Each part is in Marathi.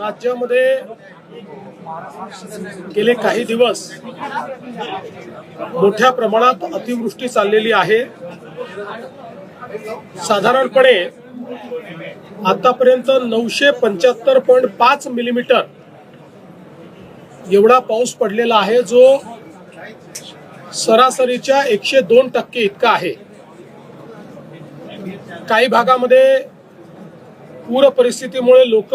राज्यामध्ये गेले काही दिवस मोठ्या प्रमाणात अतिवृष्टी चाललेली आहे. साधारणपणे आतापर्यंत नऊशे पंच्याहत्तर पॉईंट पाच मिलीमीटर एवढा पाऊस पडलेला आहे जो सरासरीच्या एकशे दोन टक्के इतका आहे. काही भागामध्ये पूर परिस्थितीमुळे लोक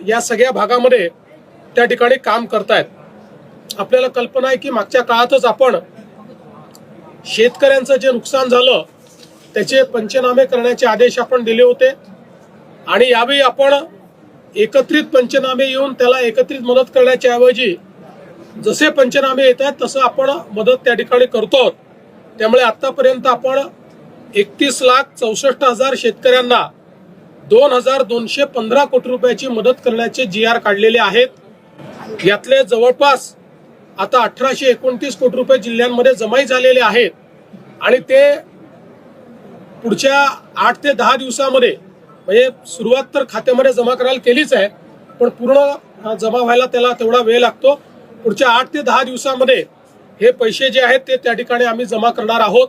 या सगळ्या भागामध्ये त्या ठिकाणी काम करतायत. आपल्याला कल्पना आहे की मागच्या काळातच आपण शेतकऱ्यांचं जे नुकसान झालं त्याचे पंचनामे करण्याचे आदेश आपण दिले होते. आणि यावेळी आपण एकत्रित पंचनामे येऊन त्याला एकत्रित मदत करण्याच्या ऐवजी जसे पंचनामे येत आहेत तसं आपण मदत त्या ठिकाणी करतो त्यामुळे आतापर्यंत आपण एकतीस लाख चौसष्ट हजार शेतकऱ्यांना दोन हजार दोनशे पंधरा कोटी रुपयाची मदत करण्याचे जी आर काढलेले आहेत. यातले जवळपास आता अठराशे एकोणतीस कोटी रुपये जिल्ह्यांमध्ये जमाई झालेले आहेत. आणि ते पुढच्या आठ ते दहा दिवसामध्ये म्हणजे सुरुवात तर खात्यामध्ये जमा करायला केलीच आहे पण पूर्ण जमा व्हायला त्याला तेवढा वेळ लागतो. पुढच्या आठ ते दहा दिवसामध्ये हे पैसे जे आहेत ते त्या ठिकाणी आम्ही जमा करणार आहोत.